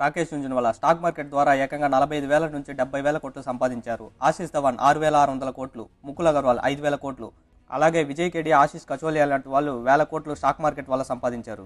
Rakesh జుంజునవాలా stock market ద్వారా ఏకంగా నలభై ఐదు వేల నుంచి డెబ్బై వేల కోట్లు సంపాదించారు. ఆశీష్ ధవన్ ఆరు వేల ఆరు వందల కోట్లు ముకుల్ అగర్వాల్ ఐదు వేల కోట్లు. అలాగే విజయ్ కేడి ఆశీష్ కచోలియా లాంటి వాళ్ళు వేల కోట్లు స్టాక్ మార్కెట్ వల్ల సంపాదించారు.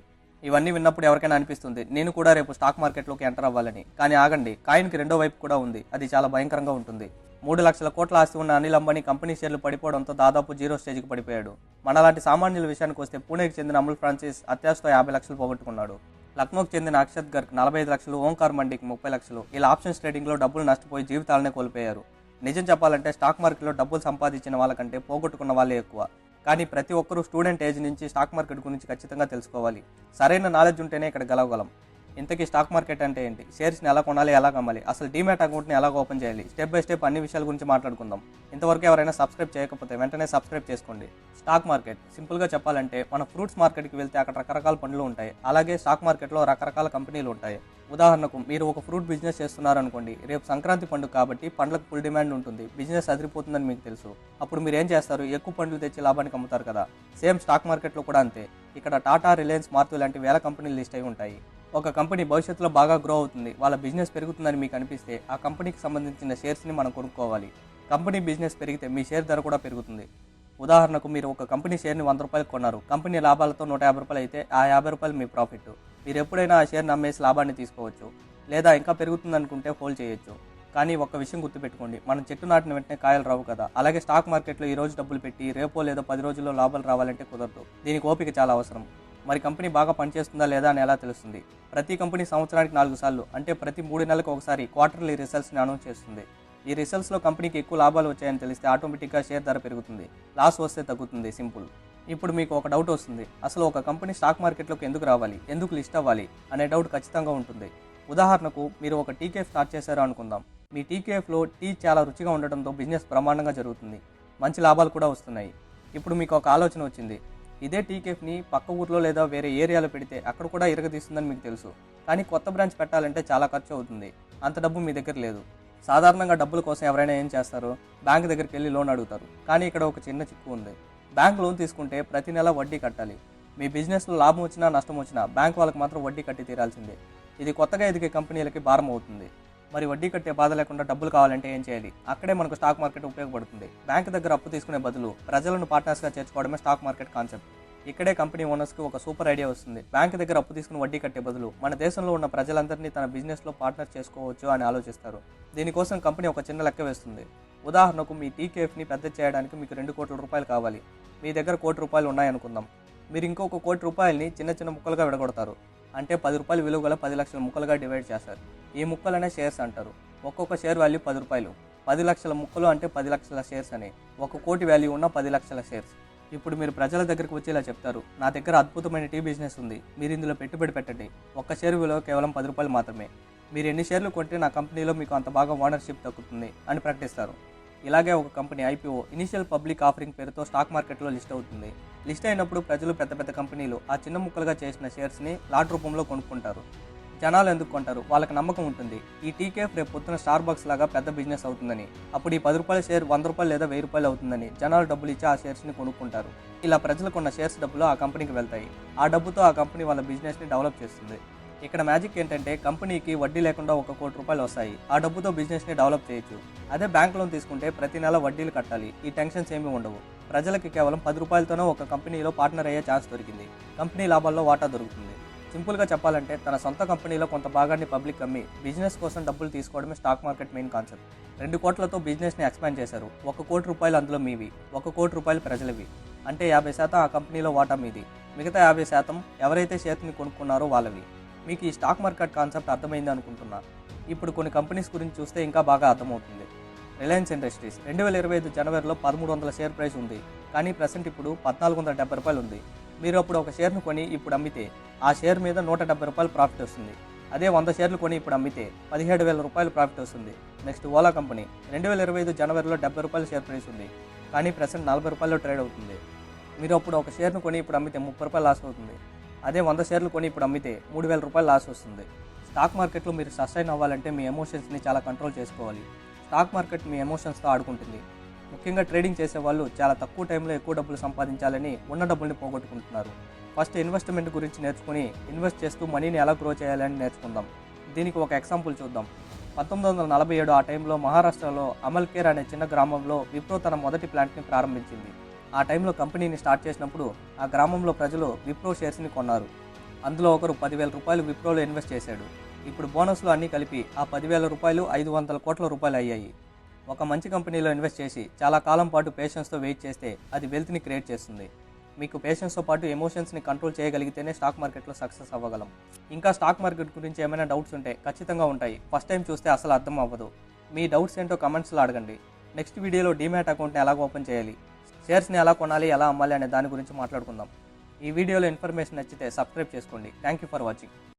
ఇవన్నీ విన్నప్పుడు ఎవరికైనా అనిపిస్తుంది నేను కూడా రేపు స్టాక్ మార్కెట్లోకి ఎంటర్ అవ్వాలని. కానీ ఆగండి కాయిన్కి రెండో వైపు కూడా ఉంది అది చాలా భయంకరంగా ఉంటుంది. మూడు లక్షల కోట్ల ఆస్తి ఉన్న అనిల్ అంబానీ కంపెనీ షేర్లు పడిపోవడంతో దాదాపు జీరో స్టేజ్కి పడిపోయాడు. మనలాంటి సామాన్యుల విషయానికి వస్తే పూణేకి చెందిన అమల్ ఫ్రాన్సిస్ అత్యాశతో యాభై లక్షలు పోగొట్టుకున్నాడు. లక్నోకి చెందిన అక్షత్ గర్గ్ నలభై ఐదు లక్షలు ఓంకార్ మండికి ముప్పై లక్షలు. ఇలా ఆప్షన్స్ ట్రేడింగ్లో డబ్బులు నష్టపోయి జీవితాలనే కోల్పోయారు. నిజం చెప్పాలంటే స్టాక్ మార్కెట్లో డబ్బులు సంపాదించిన వాళ్ళకంటే పోగొట్టుకున్న వాళ్ళే ఎక్కువ. కానీ ప్రతి ఒక్కరూ స్టూడెంట్ ఏజ్ నుంచి స్టాక్ మార్కెట్ గురించి ఖచ్చితంగా తెలుసుకోవాలి. సరైన నాలెడ్జ్ ఉంటేనే ఇక్కడ గెలవగలం. ఇంతకీ స్టాక్ మార్కెట్ అంటే ఏంటి? షేర్స్ని ఎలా కొనాలి ఎలా కమ్మాలి అసలు డీమ్యాట్ అకౌంట్ని ఎలా ఓపెన్ చేయాలి? స్టెప్ బై స్టెప్ అన్ని విషయాల గురించి మాట్లాడుకుందాం. ఇంతవరకు ఎవరైనా సబ్స్క్రైబ్ చేయకపోతే వెంటనే సబ్స్క్రైబ్ చేసుకోండి. Stock market. సింపుల్గా చెప్పాలంటే మన ఫ్రూట్స్ మార్కెట్కి వెళ్తే అక్కడ రకరకాల పండ్లు ఉంటాయి. అలాగే స్టాక్ మార్కెట్లో రకరకాల కంపెనీలు ఉంటాయి. ఉదాహరణకు మీరు ఒక ఫ్రూట్ బిజినెస్ చేస్తున్నారనుకోండి రేపు సంక్రాంతి పండుగ కాబట్టి పండ్లకు ఫుల్ డిమాండ్ ఉంటుంది. బిజినెస్ అదిరిపోతుందని మీకు తెలుసు. అప్పుడు మీరు ఏం చేస్తారు? ఎక్కువ పండ్లు తెచ్చి లాభానికి అమ్ముతారు కదా. సేమ్ స్టాక్ మార్కెట్లో కూడా అంతే. ఇక్కడ టాటా రిలయన్స్ మార్తు లాంటి వేల కంపెనీలు లిస్ట్ అయి ఉంటాయి. ఒక కంపెనీ భవిష్యత్తులో బాగా గ్రో అవుతుంది. వాళ్ళ బిజినెస్ పెరుగుతుందని మీకు అనిపిస్తే ఆ కంపెనీకి సంబంధించిన షేర్స్ని మనం కొనుక్కోవాలి. కంపెనీ బిజినెస్ పెరిగితే మీ షేర్ ధర కూడా పెరుగుతుంది. ఉదాహరణకు మీరు ఒక కంపెనీ షేర్ని వంద రూపాయలు కొన్నారు. కంపెనీ లాభాలతో నూట యాభై రూపాయలు అయితే ఆ యాభై రూపాయలు మీ ప్రాఫిట్ మీరు ఎప్పుడైనా ఆ షేర్ని అమ్మేసి లాభాన్ని తీసుకోవచ్చు. లేదా ఇంకా పెరుగుతుందనుకుంటే హోల్డ్ చేయొచ్చు. కానీ ఒక విషయం గుర్తుపెట్టుకోండి. మనం చెట్టు నాటిన వెంటనే కాయలు రావు కదా. అలాగే స్టాక్ మార్కెట్లో ఈ రోజు డబ్బులు పెట్టి రేపో లేదో పది రోజుల్లో లాభాలు రావాలంటే కుదరదు. దీనికి ఓపిక చాలా అవసరం. మరి కంపెనీ బాగా పనిచేస్తుందా లేదా అని ఎలా తెలుస్తుంది? ప్రతి కంపెనీ సంవత్సరానికి నాలుగు సార్లు అంటే ప్రతి మూడు నెలలకు ఒకసారి క్వార్టర్లీ రిజల్ట్స్ని అనౌన్స్ చేస్తుంది. ఈ రిజల్ట్స్లో కంపెనీకి ఎక్కువ లాభాలు వచ్చాయని తెలిస్తే ఆటోమేటిక్గా షేర్ ధర పెరుగుతుంది. లాస్ వస్తే తగ్గుతుంది సింపుల్ ఇప్పుడు మీకు ఒక డౌట్ వస్తుంది. అసలు ఒక కంపెనీ స్టాక్ మార్కెట్లోకి ఎందుకు రావాలి? ఎందుకు లిస్ట్ అవ్వాలి? అనే డౌట్ ఖచ్చితంగా ఉంటుంది. ఉదాహరణకు మీరు ఒక టీకేఎఫ్ స్టార్ట్ చేశారు అనుకుందాం. మీ టీకేఎఫ్లో టీ చాలా రుచిగా ఉండటంతో బిజినెస్ బ్రహ్మాండంగా జరుగుతుంది. మంచి లాభాలు కూడా వస్తున్నాయి. ఇప్పుడు మీకు ఒక ఆలోచన వచ్చింది. ఇదే టీకేఫ్ని పక్క ఊర్లో లేదా వేరే ఏరియాలో పెడితే అక్కడ కూడా ఇరగదీస్తుందని మీకు తెలుసు. కానీ కొత్త బ్రాంచ్ పెట్టాలంటే చాలా ఖర్చు అవుతుంది. అంత డబ్బు మీ దగ్గర లేదు. సాధారణంగా డబ్బుల కోసం ఎవరైనా ఏం చేస్తారు? బ్యాంక్ దగ్గరికి వెళ్ళి లోన్ అడుగుతారు. కానీ ఇక్కడ ఒక చిన్న చిక్కు ఉంది. బ్యాంక్ లోన్ తీసుకుంటే ప్రతి నెల వడ్డీ కట్టాలి. మీ బిజినెస్లో లాభం వచ్చినా నష్టం వచ్చినా బ్యాంక్ వాళ్ళకి మాత్రం వడ్డీ కట్టి తీరాల్సిందే. ఇది కొత్తగా ఎదిగే కంపెనీలకి భారం అవుతుంది. మరి వడ్డీ కట్టే బాధ లేకుండా డబ్బులు కావాలంటే ఏం చేయాలి? అక్కడే మనకు స్టాక్ మార్కెట్ ఉపయోగపడుతుంది. బ్యాంక్ దగ్గర అప్పు తీసుకునే బదులు ప్రజలను పార్ట్నర్స్గా చేర్చుకోవడమే స్టాక్ మార్కెట్ కాన్సెప్ట్ ఇక్కడే కంపెనీ ఓనర్స్కి ఒక సూపర్ ఐడియా వస్తుంది. బ్యాంక్ దగ్గర అప్పు తీసుకుని వడ్డీ కట్టే బదులు మన దేశంలో ఉన్న ప్రజలందరినీ తన బిజినెస్లో పార్ట్నర్ చేసుకోవచ్చు అని ఆలోచిస్తారు. దీనికోసం కంపెనీ ఒక చిన్న లెక్క వేస్తుంది. ఉదాహరణకు మీ టీకేఎఫ్ని పెద్ద చేయడానికి మీకు రెండు కోట్ల రూపాయలు కావాలి. మీ దగ్గర కోటి రూపాయలు ఉన్నాయనుకుందాం. మీరు ఇంకొక కోటి రూపాయలని చిన్న చిన్న ముక్కలుగా విడగొడతారు. అంటే పది రూపాయలు విలువ గల పది లక్షల ముక్కలుగా డివైడ్ చేస్తారు. ఈ ముక్కలనే షేర్స్ అంటారు. ఒక్కొక్క షేర్ వాల్యూ పది రూపాయలు. పది లక్షల ముక్కలు అంటే పది లక్షల షేర్స్ అని. ఒక కోటి వాల్యూ ఉన్న పది లక్షల షేర్స్. ఇప్పుడు మీరు ప్రజల దగ్గరకు వచ్చేలా చెప్తారు నా దగ్గర అద్భుతమైన టీ బిజినెస్ ఉంది మీరు ఇందులో పెట్టుబడి పెట్టండి ఒక్క షేర్ విలువ కేవలం పది రూపాయలు మాత్రమే మీరు ఎన్ని షేర్లు కొంటే నా కంపెనీలో మీకు అంత బాగా ఓనర్షిప్ దక్కుతుంది అని ప్రకటిస్తారు. ఇలాగే ఒక company IPO initial public offering పేరుతో స్టాక్ మార్కెట్లో లిస్ట్ అవుతుంది. లిస్ట్ అయినప్పుడు ప్రజలు పెద్ద పెద్ద కంపెనీలు ఆ చిన్న ముక్కలుగా చేసిన షేర్స్ని లాట్ రూపంలో కొనుక్కుంటారు. జనాలు ఎందుకు కొంటారు? వాళ్ళకి నమ్మకం ఉంటుంది. ఈ టీకేఫ్ రేపు పొద్దున స్టార్ బక్స్ లాగా పెద్ద బిజినెస్ అవుతుందని. అప్పుడు ఈ పది రూపాయల షేర్ వంద రూపాయలు లేదా వెయ్యి రూపాయలు అవుతుందని జనాలు డబ్బులు ఇచ్చి ఆ షేర్స్ని కొనుక్కుంటారు. ఇలా ప్రజలకు ఉన్న షేర్స్ డబ్బులు ఆ కంపెనీకి వెళ్తాయి. ఆ డబ్బుతో ఆ కంపెనీ వాళ్ళ బిజినెస్ని డెవలప్ చేస్తుంది. ఇక్కడ మ్యాజిక్ ఏంటంటే కంపెనీకి వడ్డీ లేకుండా ఒక కోటి రూపాయలు వస్తాయి. ఆ డబ్బుతో బిజినెస్ని డెవలప్ చేయొచ్చు. అదే బ్యాంక్ లోన్ తీసుకుంటే ప్రతి నెల వడ్డీలు కట్టాలి. ఈ టెన్షన్స్ ఏమీ ఉండవు. ప్రజలకి కేవలం పది రూపాయలతోనే ఒక కంపెనీలో పార్ట్నర్ అయ్యే ఛాన్స్ దొరికింది. కంపెనీ లాభాల్లో వాటా దొరుకుతుంది. సింపుల్గా చెప్పాలంటే తన సొంత కంపెనీలో కొంత భాగాన్ని పబ్లిక్ అమ్మి బిజినెస్ కోసం డబ్బులు తీసుకోవడమే స్టాక్ మార్కెట్ మెయిన్ కాన్సెప్ట్. రెండు కోట్లతో బిజినెస్ని ఎక్స్పాండ్ చేశారు. ఒక కోటి రూపాయలు అందులో మీవి ఒక కోటి రూపాయలు ప్రజలవి. అంటే యాభై శాతం ఆ కంపెనీలో వాటా మీది. మిగతా యాభై శాతం ఎవరైతే షేర్ని కొనుక్కున్నారో వాళ్ళవి. మీకు ఈ స్టాక్ మార్కెట్ కాన్సెప్ట్ అర్థమైంది అనుకుంటున్నా. ఇప్పుడు కొన్ని కంపెనీస్ గురించి చూస్తే ఇంకా బాగా అర్థమవుతుంది. రిలయన్స్ ఇండస్ట్రీస్ రెండు వేల ఇరవై ఐదు జనవరిలో పదమూడు వందల షేర్ ప్రైస్ ఉంది. కానీ ప్రజెంట్ ఇప్పుడు పద్నాలుగు వందల డెబ్బై రూపాయలు ఉంది. మీరు అప్పుడు ఒక షేర్ను కొని ఇప్పుడు అమ్మితే ఆ షేర్ మీద నూట డెబ్బై రూపాయలు ప్రాఫిట్ వస్తుంది. అదే వంద షేర్లు కొని ఇప్పుడు అమ్మితే పదిహేడు వేల రూపాయలు ప్రాఫిట్ వస్తుంది. నెక్స్ట్ ఓలా కంపెనీ రెండు వేల ఇరవై ఐదు జనవరిలో డెబ్బై రూపాయలు షేర్ ప్రైస్ ఉంది. కానీ ప్రజెంట్ నలభై రూపాయలు ట్రేడ్ అవుతుంది. మీరు అప్పుడు ఒక షేర్ను కొని ఇప్పుడు అమ్మితే ముప్పై రూపాయలు లాస్ అవుతుంది. అదే వంద షేర్లు కొని ఇప్పుడు అమ్మితే మూడు వేల రూపాయలు లాస్ వస్తుంది. స్టాక్ మార్కెట్లో మీరు సస్టైన్ అవ్వాలంటే మీ ఎమోషన్స్ని చాలా కంట్రోల్ చేసుకోవాలి. స్టాక్ మార్కెట్ మీ ఎమోషన్స్తో ఆడుకుంటుంది. ముఖ్యంగా ట్రేడింగ్ చేసే వాళ్ళు చాలా తక్కువ టైంలో ఎక్కువ డబ్బులు సంపాదించాలని ఉన్న డబ్బుల్ని పోగొట్టుకుంటున్నారు. ఫస్ట్ ఇన్వెస్ట్మెంట్ గురించి నేర్చుకుని ఇన్వెస్ట్ చేస్తూ మనీని ఎలా గ్రో చేయాలని నేర్చుకుందాం. దీనికి ఒక ఎగ్జాంపుల్ చూద్దాం. పంతొమ్మిది వందల నలభై ఏడు ఆ టైంలో మహారాష్ట్రలో అమల్కేర్ అనే చిన్న గ్రామంలో విప్రో తన మొదటి ప్లాంట్ని ప్రారంభించింది. ఆ టైంలో కంపెనీని స్టార్ట్ చేసినప్పుడు ఆ గ్రామంలో ప్రజలు విప్రో షేర్స్ని కొన్నారు. అందులో ఒకరు పదివేల రూపాయలు విప్రోలో ఇన్వెస్ట్ చేశాడు. ఇప్పుడు బోనస్లు అన్నీ కలిపి ఆ పదివేల రూపాయలు ఐదు వందల కోట్ల రూపాయలు అయ్యాయి. ఒక మంచి కంపెనీలో ఇన్వెస్ట్ చేసి చాలా కాలం పాటు పేషెన్స్తో వెయిట్ చేస్తే అది వెల్త్ని క్రియేట్ చేస్తుంది. మీకు పేషెన్స్తో పాటు ఎమోషన్స్ని కంట్రోల్ చేయగలిగితేనే స్టాక్ మార్కెట్లో సక్సెస్ అవ్వగలం. ఇంకా స్టాక్ మార్కెట్ గురించి ఏమైనా డౌట్స్ ఉంటే ఖచ్చితంగా ఉంటాయి. ఫస్ట్ టైం చూస్తే అసలు అర్థం అవ్వదు. మీ డౌట్స్ ఏంటో కమెంట్స్లో అడగండి. నెక్స్ట్ వీడియోలో డీమ్యాట్ అకౌంట్ని ఎలా ఓపెన్ చేయాలి? షేర్స్ని ఎలా కొనాలి? ఎలా అమ్మాలి? అనే దాని గురించి మాట్లాడుకుందాం. ఈ వీడియోలో ఇన్ఫర్మేషన్ నచ్చితే సబ్స్క్రైబ్ చేసుకోండి. Thank you for watching